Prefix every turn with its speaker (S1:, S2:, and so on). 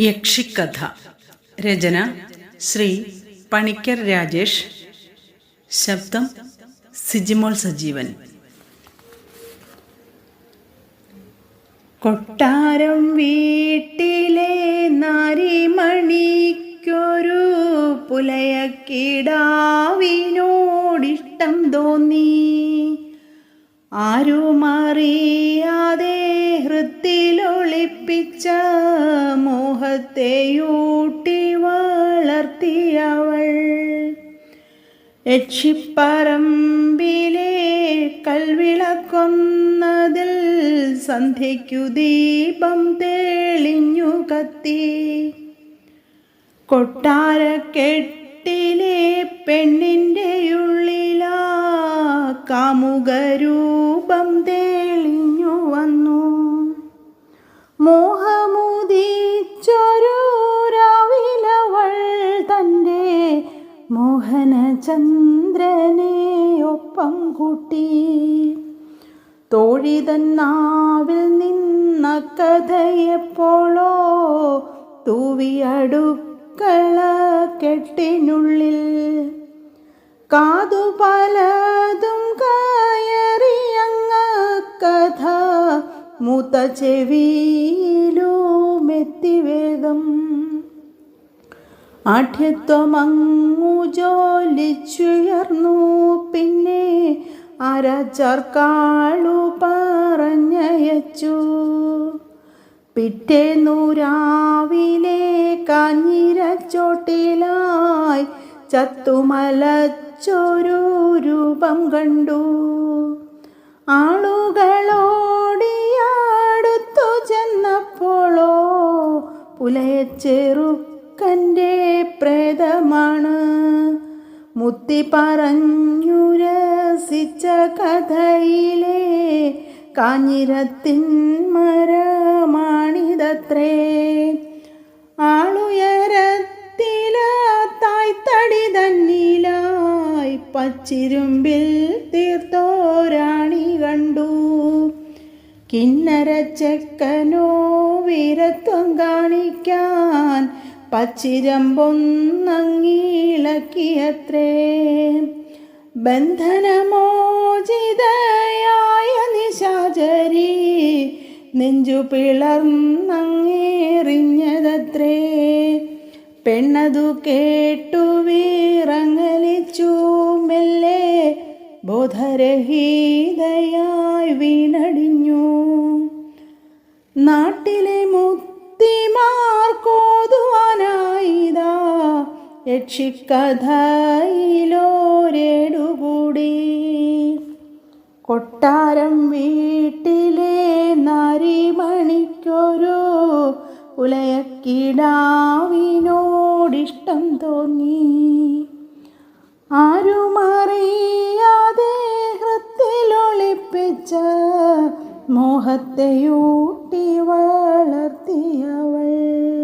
S1: യക്ഷിക്കഥ രചന ശ്രീ പണിക്കർ രാജേഷ്. ശബ്ദം സിജിമോൾ സജീവൻ. കൊട്ടാരം വീട്ടിലെ നാരിമണിക്കൊരു പുലയക്കിടാവിനോടിഷ്ടം തോന്നി. ആരുമറിയാതെ ഹൃത്തിലൊളിപ്പിച്ച മോഹത്തെയൂട്ടി വളർത്തിയവൾ. യക്ഷിപ്പറമ്പിലെ കൽവിളക്കൊന്നതിൽ സന്ധ്യയ്ക്കു ദീപം തെളിഞ്ഞു കത്തി. കൊട്ടാരക്കെട്ടിലെ പെണ്ണിന്റെ ഉള്ളിലാ കാമുകരൂപം മോഹനചന്ദ്രനെ ഒപ്പം കൂട്ടി. തോഴിതന്നാവിൽ നിന്ന കഥയെപ്പോളോ തൂവിയടുക്കള കെട്ടിനുള്ളിൽ. കാതു പലതും കയറിയങ്ങ കഥ മൂത്ത ചെവിയിലുമെത്തി വേഗം ആഠ്യത്വമങ്ങു ജോലിച്ചുയർന്നു പിന്നെ അരച്ചർക്കാളു പറഞ്ഞയച്ചു. പിറ്റേന്നു രാവിലെ കഞ്ഞിരച്ചോട്ടിലായി ചത്തുമലച്ചൊരു രൂപം കണ്ടു. ആളുകളോടിയാടുത്തു ചെന്നപ്പോളോ പുലയച്ചെറുക്കന്റെ പ്രേതമാണ്. മുത്തി പറഞ്ഞുരസിച്ച കഥയിലെ കാഞ്ഞിരത്തിൻ മരമാണിതത്രേ. ആളുയരത്തില തായ്തടി തന്നിലായി പച്ചിരുമ്പിൽ തീർത്തോരാണി കണ്ടു. കിന്നര ചെക്കനോ വീരത്വം കാണിക്കാൻ പച്ചിരമ്പൊന്നങ്ങിളക്കിയത്രേ. ബന്ധനമോചിതയായ നിശാചരി നെഞ്ചു പിളർന്നങ്ങേറിഞ്ഞതത്രേ. പെണ്ണതു കേട്ടു വീറങ്ങലിച്ചു മെല്ലെ ബോധരഹീതയായി വീണടിഞ്ഞു. നാട്ടിലെ യക്ഷിക്കഥയിലോരെടുകൂടി. കൊട്ടാരം വീട്ടിലെ നരിമണിക്കൊരു ഉലയക്കിടാവിനോടിഷ്ടം തോന്നി. ആരുമറിയാതെ ഹൃത്തിലൊളിപ്പിച്ച മോഹത്തെയൂട്ടി വളർത്തിയവൾ.